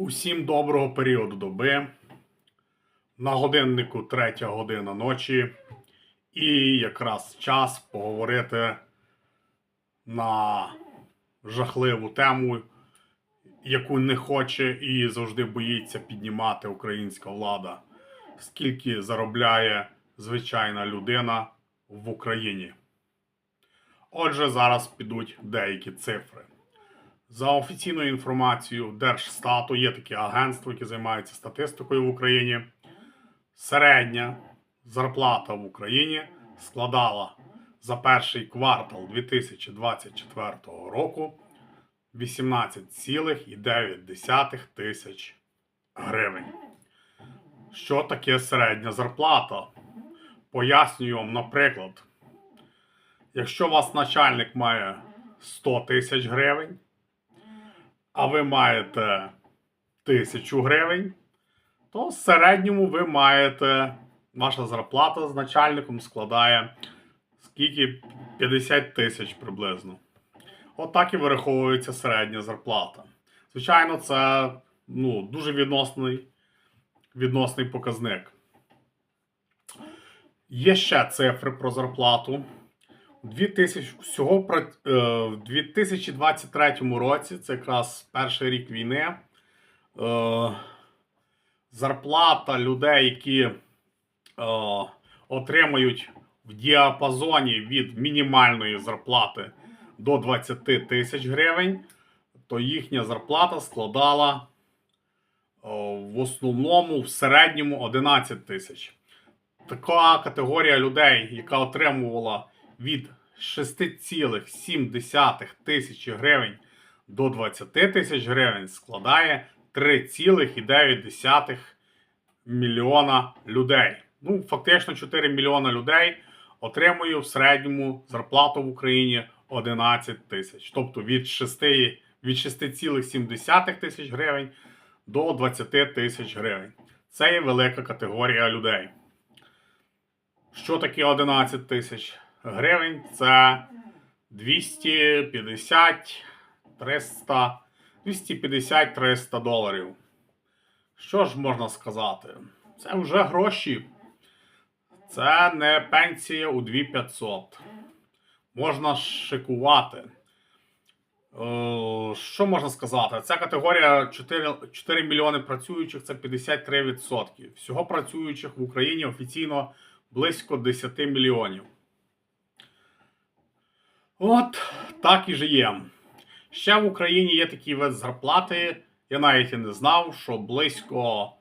Усім доброго періоду доби. На годиннику третя година ночі. І якраз час поговорити на жахливу тему, яку не хоче і завжди боїться піднімати українська влада. Скільки заробляє звичайна людина в Україні. Отже, зараз підуть деякі цифри. За офіційною інформацією Держстату є таке агентство, яке займається статистикою в Україні. Середня зарплата в Україні складала за перший квартал 2024 року 18,9 тисяч гривень. Що таке середня зарплата? Пояснюю вам, наприклад, якщо у вас начальник має 100 тисяч гривень, а ви маєте 1000 гривень, то в середньому ви маєте, ваша зарплата з начальником складає скільки 50 тисяч приблизно. Отак і вираховується середня зарплата. Звичайно, це ну, дуже відносний, відносний показник. Є ще цифри про зарплату. У 2000, всього е, в 2023 році, це якраз перший рік війни, е, зарплата людей, які е, отримують в діапазоні від мінімальної зарплати до 20 тисяч гривень, то їхня зарплата складала в основному в середньому 11 тисяч. Така категорія людей, яка отримувала від 6,7 тисячі гривень до 20 тисяч гривень, складає 3,9 мільйона людей. Ну, фактично 4 мільйона людей отримує в середньому зарплату в Україні 11 тисяч. Тобто від 6, від 6,7 тисяч гривень до 20 тисяч гривень. Це є велика категорія людей. Що таке 11 тисяч гривень? Це 250 300 250-300 доларів. Що ж можна сказати? Це вже гроші. Це не пенсія у 2500. Можна шикувати. Е, Що можна сказати? Ця категорія 4, 4 мільйони працюючих це 53%. Всього працюючих в Україні офіційно близько 10 мільйонів. От так і живемо. Ще в Україні є такий вид зарплати. Я навіть і не знав, що близько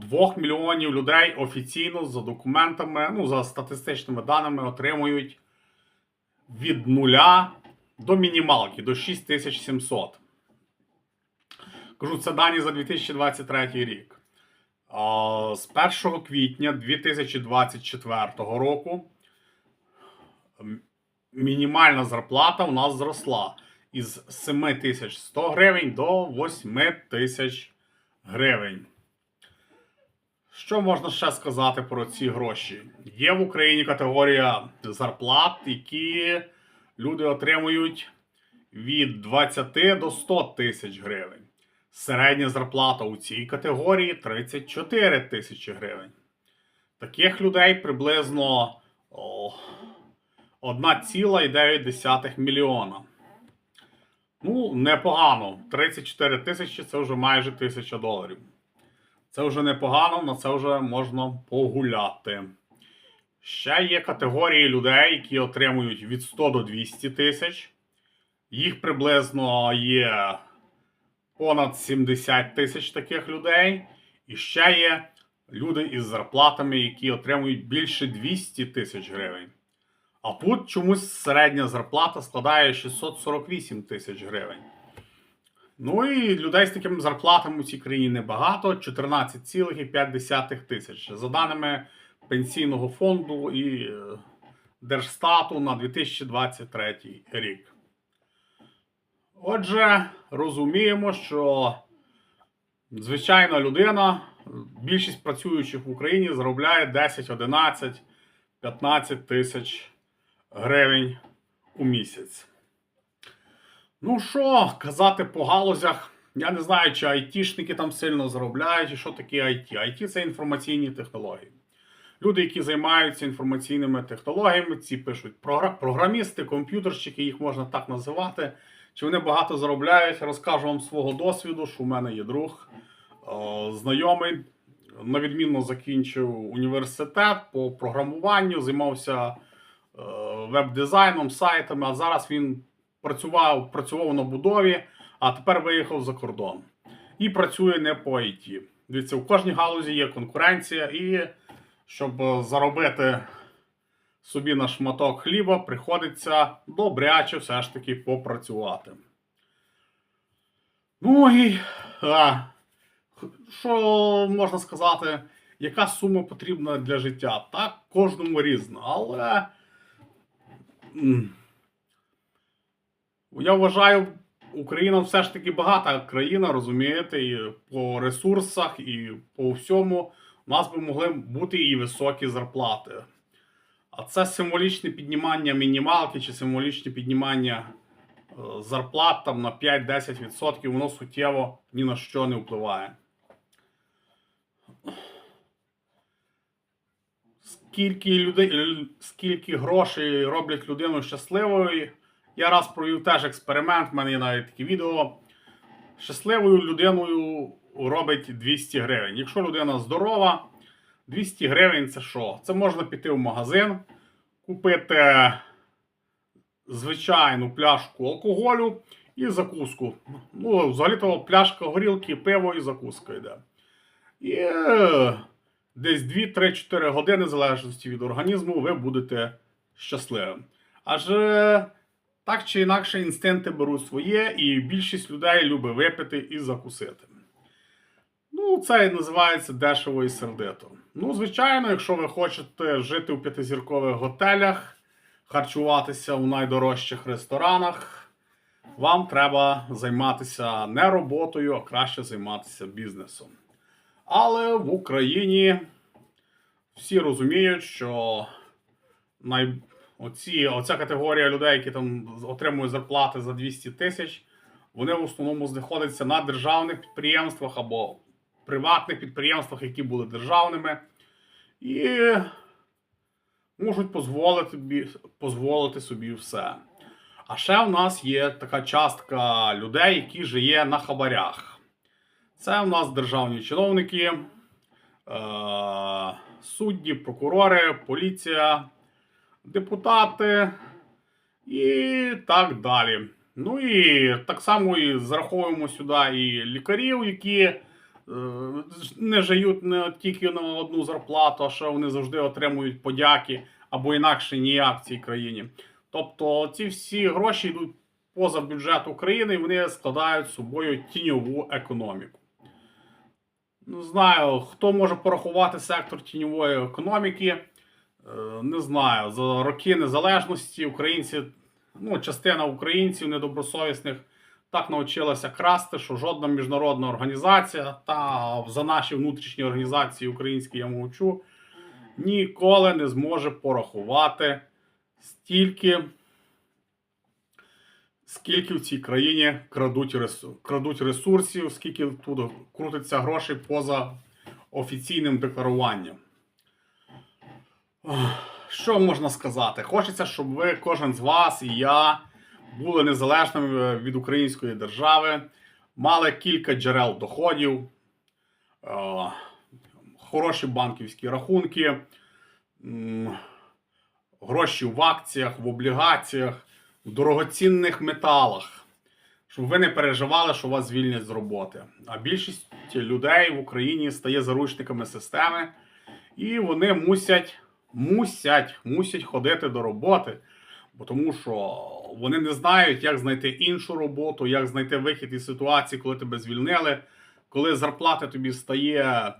2 мільйонів людей офіційно за документами, ну, за статистичними даними отримують від нуля до мінімалки, до 6700. Кажу, це дані за 2023 рік. З 1 квітня 2024 року мінімальна зарплата у нас зросла із 7100 гривень до 8000 гривень. Що можна ще сказати про ці гроші? Є в Україні категорія зарплат, які люди отримують від 20 до 100 тисяч гривень. Середня зарплата у цій категорії 34 тисячі гривень. Таких людей приблизно о, 1,9 мільйона. Ну, непогано. 34 тисячі це вже майже тисяча доларів. Це вже непогано, на це вже можна погуляти. Ще є категорії людей, які отримують від 100 до 200 тисяч. Їх приблизно є понад 70 тисяч таких людей. І ще є люди із зарплатами, які отримують більше 200 тисяч гривень. А тут чомусь середня зарплата складає 648 тисяч гривень. Ну і людей з такими зарплатами у цій країні небагато 14,5 тисяч. За даними Пенсійного фонду і е, Держстату на 2023 рік. Отже, розуміємо, що звичайна людина, більшість працюючих в Україні заробляє 10, 11, 15 тисяч гривень у місяць. Ну що казати по галузях, Я не знаю, чи айтішники там сильно заробляють, і що таке IT. IT це інформаційні технології. Люди, які займаються інформаційними технологіями, ці пишуть програмісти, комп'ютерщики, їх можна так називати. Чи вони багато заробляють? Розкажу вам свого досвіду, що у мене є друг, е, знайомий, на відмінно закінчив університет по програмуванню, займався веб-дизайном, сайтами, а зараз він працював, працював на будові, а тепер виїхав за кордон. І працює не по IT. Дивіться, у кожній галузі є конкуренція, і щоб е, заробити собі на шматок хліба, приходиться добряче все ж таки попрацювати. Ну і а, що можна сказати, яка сума потрібна для життя? Так, кожному різна, але. Я вважаю, Україна все ж таки багата країна, розумієте, і по ресурсах, і по всьому у нас би могли бути і високі зарплати. А це символічне піднімання мінімалки чи символічне піднімання е, зарплат там на 5-10%, воно суттєво ні на що не впливає. Скільки, людей, скільки грошей роблять людину щасливою, я раз провів теж експеримент, в мене є навіть таке відео. Щасливою людиною робить 200 гривень. Якщо людина здорова, 200 гривень це що? Це можна піти в магазин, купити звичайну пляшку алкоголю і закуску. Ну, взагалі-то пляшка горілки, пиво і закуска йде. І десь 2-3-4 години, в залежності від організму, ви будете щасливим. Адже так чи інакше інстинкти беруть своє, і більшість людей любить випити і закусити. Ну, це і називається дешево і сердито. Ну, звичайно, якщо ви хочете жити у п'ятизіркових готелях, харчуватися у найдорожчих ресторанах, вам треба займатися не роботою, а краще займатися бізнесом. Але в Україні всі розуміють, що най... оці, оця категорія людей, які там отримують зарплати за 200 тисяч, вони в основному знаходяться на державних підприємствах або приватних підприємствах, які були державними, і можуть дозволити, дозволити собі все. А ще в нас є така частка людей, які живе на хабарях. Це в нас державні чиновники, е- судді, прокурори, поліція, депутати і так далі. Ну і так само і зараховуємо сюди і лікарів, які е, не живуть не тільки на одну зарплату, а що вони завжди отримують подяки або інакше ніяк в цій країні. Тобто ці всі гроші йдуть поза бюджет України і вони складають собою тіньову економіку. Не знаю, хто може порахувати сектор тіньової економіки. Е, Не знаю, за роки незалежності українці, ну, частина українців недобросовісних так навчилася красти, що жодна міжнародна організація, та за наші внутрішні організації українські я мовчу, ніколи не зможе порахувати стільки, скільки в цій країні крадуть, ресу- крадуть ресурсів, скільки тут крутиться грошей поза офіційним декларуванням. Що можна сказати? Хочеться, щоб ви, кожен з вас і я, були незалежними від української держави, мали кілька джерел доходів, е, хороші банківські рахунки, гроші в акціях, в облігаціях, в дорогоцінних металах, щоб ви не переживали, що вас звільнять з роботи. А більшість людей в Україні стає заручниками системи, і вони мусять, мусять, мусять ходити до роботи. Бо тому що вони не знають, як знайти іншу роботу, як знайти вихід із ситуації, коли тебе звільнили, коли зарплата тобі стає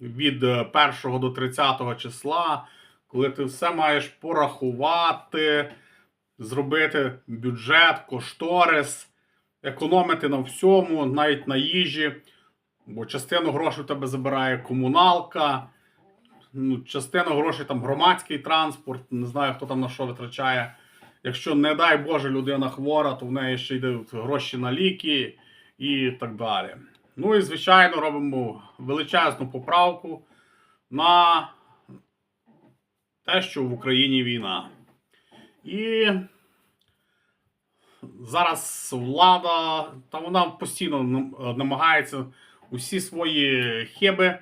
від 1 до 30 числа, коли ти все маєш порахувати, зробити бюджет, кошторис, економити на всьому, навіть на їжі. Бо частину грошей у тебе забирає комуналка, ну, частину грошей там громадський транспорт, не знаю, хто там на що витрачає. Якщо, не дай Боже, людина хвора, то в неї ще йдуть гроші на ліки і так далі. Ну і, звичайно, робимо величезну поправку на те, що в Україні війна. І зараз влада, та вона постійно е, намагається усі свої хеби,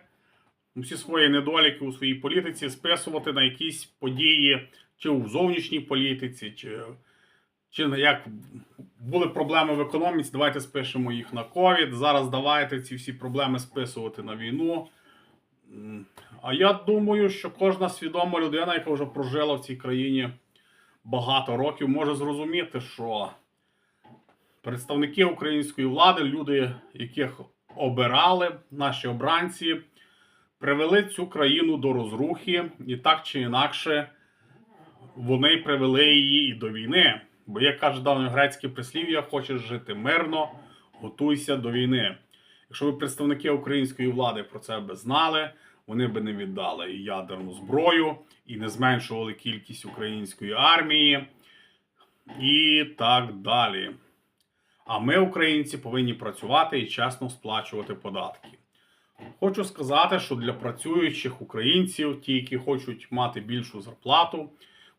усі свої недоліки у своїй політиці списувати на якісь події, чи у зовнішній політиці, чи, чи як були проблеми в економіці, давайте спишемо їх на ковід. Зараз давайте ці всі проблеми списувати на війну. А я думаю, що кожна свідома людина, яка вже прожила в цій країні багато років, може зрозуміти, що представники української влади, люди, яких обирали наші обранці, привели цю країну до розрухи, і так чи інакше вони привели її і до війни. Бо, як каже давньогрецьке прислів'я, хочеш жити мирно, готуйся до війни. Якщо б представники української влади про це би знали, вони би не віддали і ядерну зброю, і не зменшували кількість української армії, і так далі. А ми, українці, повинні працювати і чесно сплачувати податки. Хочу сказати, що для працюючих українців, ті, які хочуть мати більшу зарплату,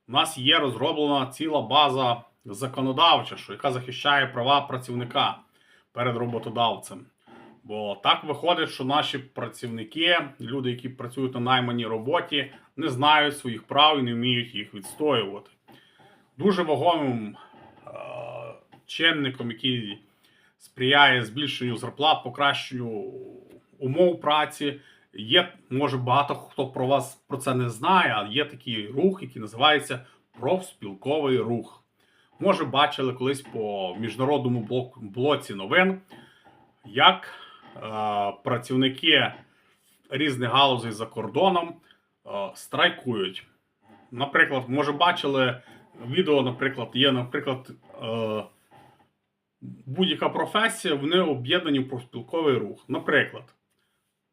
у нас є розроблена ціла база законодавча, що яка захищає права працівника перед роботодавцем. Бо так виходить, що наші працівники, люди, які працюють на найманій роботі, не знають своїх прав і не вміють їх відстоювати. Дуже вагомим е, чинником, який сприяє збільшенню зарплат, покращенню умов праці. Є, може, багато хто про вас про це не знає, а є такий рух, який називається профспілковий рух. Може, бачили колись по міжнародному блоці новин, як працівники різних галузей за кордоном е, страйкують. Наприклад, може, бачили відео, наприклад, є, наприклад, е, будь-яка професія, вони об'єднані в профспілковий рух. Наприклад,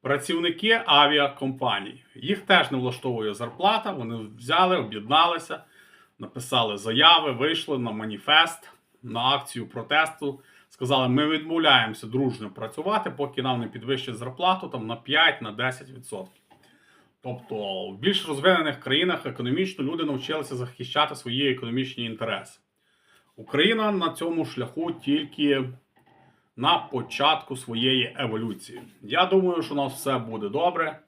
працівники авіакомпаній. Їх теж не влаштовує зарплата. Вони взяли, об'єдналися, написали заяви, вийшли на маніфест, на акцію протесту. Сказали, ми відмовляємося дружньо працювати, поки нам не підвищать зарплату там, на 5-10%. Тобто, в більш розвинених країнах економічно люди навчилися захищати свої економічні інтереси. Україна на цьому шляху тільки на початку своєї еволюції. Я думаю, що у нас все буде добре.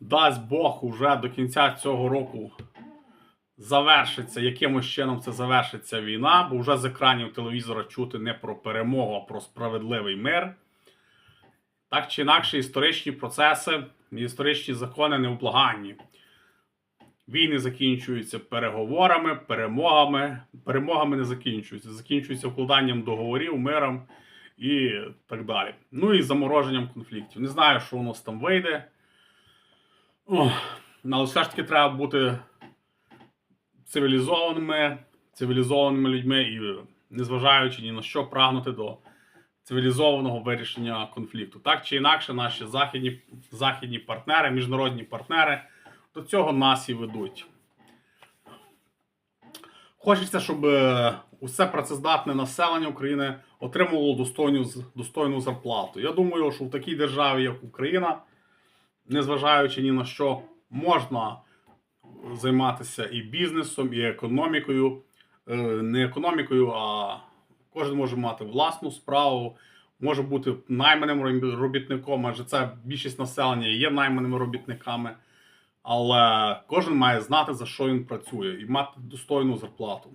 Дасть Бог уже до кінця цього року завершиться, якимось чином це завершиться війна, бо вже з екранів телевізора чути не про перемогу, а про справедливий мир. Так чи інакше, історичні процеси, історичні закони невблаганні. Війни закінчуються переговорами, перемогами. Перемогами не закінчуються. Закінчуються укладанням договорів, миром і так далі. Ну і замороженням конфліктів. Не знаю, що у нас там вийде. Ох, але все ж таки треба бути цивілізованими, цивілізованими людьми і, незважаючи ні на що, прагнути до цивілізованого вирішення конфлікту. Так чи інакше, наші західні, західні партнери, міжнародні партнери до цього нас і ведуть. Хочеться, щоб е, усе працездатне населення України отримувало достойну, достойну зарплату. Я думаю, що в такій державі, як Україна, незважаючи ні на що, можна займатися і бізнесом, і економікою. Е, Не економікою, а кожен може мати власну справу, може бути найманим робітником, адже це більшість населення є найманими робітниками. Але кожен має знати, за що він працює, і мати достойну зарплату.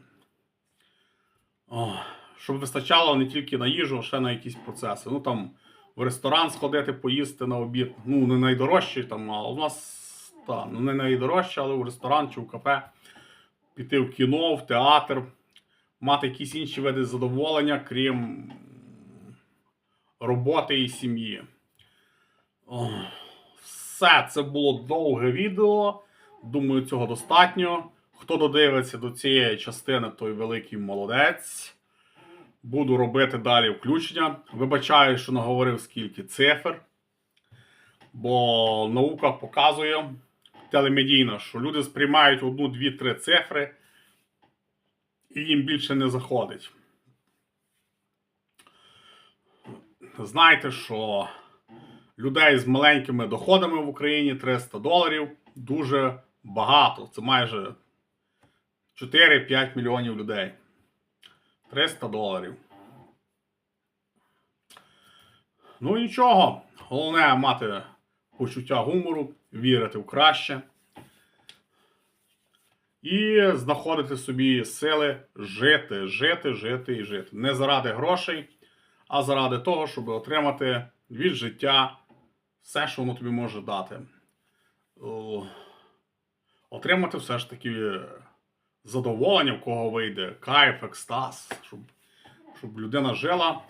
Щоб вистачало не тільки на їжу, а ще на якісь процеси. Ну там в ресторан сходити, поїсти на обід. Ну, не найдорожчий там, а у нас та, ну не найдорожче, але в ресторан чи в кафе. Піти в кіно, в театр, мати якісь інші види задоволення, крім роботи і сім'ї. Все, це було довге відео. Думаю, цього достатньо. Хто додивиться до цієї частини, той великий молодець. Буду робити далі включення. Вибачаю, що наговорив скільки цифр. Бо наука показує телемедійно, що люди сприймають одну, дві, три цифри, і їм більше не заходить. знайте, що людей з маленькими доходами в Україні 300 доларів дуже багато. Це майже 4-5 мільйонів людей. 300 доларів. Ну нічого. Головне мати почуття гумору, вірити в краще. І знаходити собі сили жити, жити, жити і жити. Не заради грошей, а заради того, щоб отримати від життя все, що воно тобі може дати. Отримати все ж таки задоволення, в кого вийде, кайф, екстаз, щоб, щоб людина жила.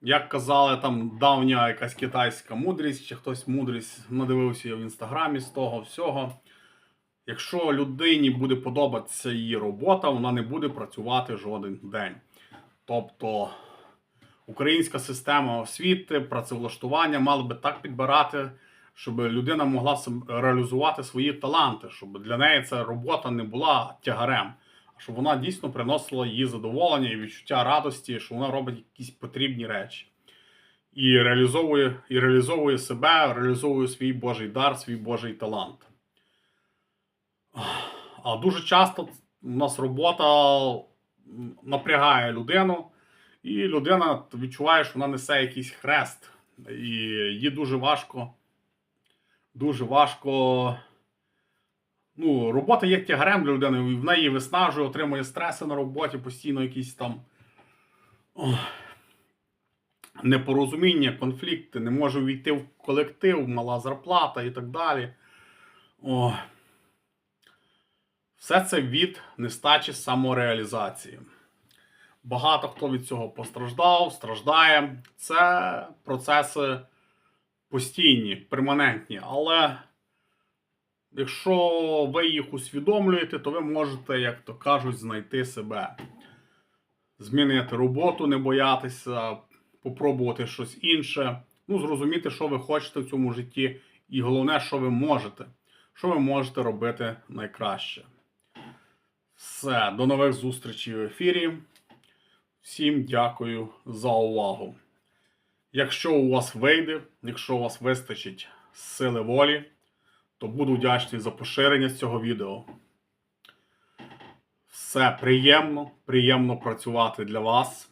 Як казали, там давня якась китайська мудрість, чи хтось мудрість надивився в інстаграмі з того всього. Якщо людині буде подобатися її робота, вона не буде працювати жоден день. Тобто українська система освіти, працевлаштування мала би так підбирати, щоб людина могла реалізувати свої таланти, щоб для неї ця робота не була тягарем, щоб вона дійсно приносила їй задоволення і відчуття радості, що вона робить якісь потрібні речі. І реалізовує, і реалізовує себе, реалізовує свій Божий дар, свій Божий талант. А дуже часто у нас робота напрягає людину, і людина відчуває, що вона несе якийсь хрест. І їй дуже важко. Дуже важко. Ну, робота є тягарем для людини, в неї виснажує, отримує стреси на роботі, постійно якісь там непорозуміння, конфлікти, не може увійти в колектив, мала зарплата і так далі. Ох. Все це від нестачі самореалізації. Багато хто від цього постраждав, страждає. Це процеси постійні, перманентні. Але якщо ви їх усвідомлюєте, то ви можете, як то кажуть, знайти себе. Змінити роботу, не боятися, попробувати щось інше. Ну, зрозуміти, що ви хочете в цьому житті, і головне, що ви можете. Що ви можете робити найкраще. Все, до нових зустрічей в ефірі. Всім дякую за увагу. Якщо у вас вийде, якщо у вас вистачить сили волі, то буду вдячний за поширення цього відео. Все приємно, приємно працювати для вас.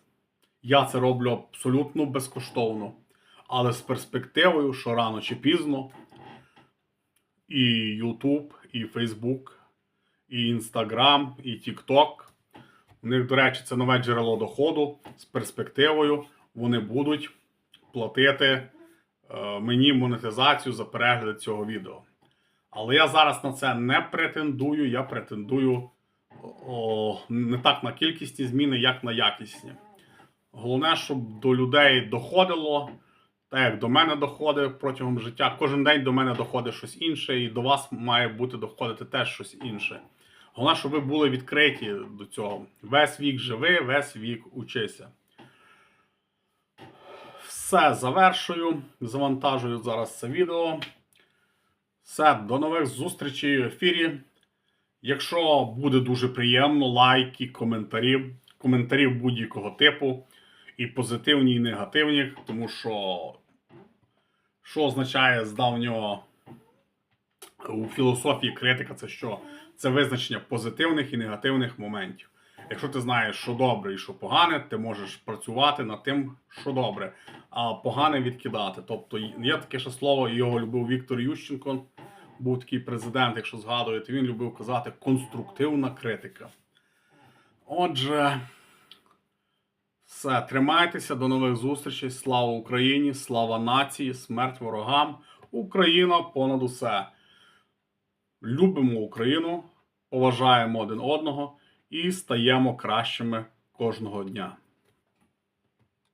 Я це роблю абсолютно безкоштовно, але з перспективою, що рано чи пізно і YouTube, і Facebook, і Instagram, і TikTok. У них, до речі, це нове джерело доходу з перспективою. Вони будуть платити е, мені монетизацію за перегляд цього відео. Але я зараз на це не претендую. Я претендую о, не так на кількісні зміни, як на якісні. Головне, щоб до людей доходило, так як до мене доходить протягом життя. Кожен день до мене доходить щось інше, і до вас має бути доходити теж щось інше. Головне, щоб ви були відкриті до цього. Весь вік живи, весь вік учися. Все завершую. Завантажую зараз це відео. Все, до нових зустрічей в ефірі. Якщо буде дуже приємно, лайки, коментарі, коментарів будь-якого типу, і позитивні, і негативні, тому що що означає з давнього у філософії критика, це що? Це визначення позитивних і негативних моментів. Якщо ти знаєш, що добре і що погане, ти можеш працювати над тим, що добре, а погане відкидати. Тобто є таке ще слово, його любив Віктор Ющенко, був такий президент, якщо згадуєте, він любив казати конструктивна критика. Отже, все, тримайтеся, до нових зустрічей. Слава Україні, слава нації, смерть ворогам. Україна понад усе. Любимо Україну, поважаємо один одного і стаємо кращими кожного дня.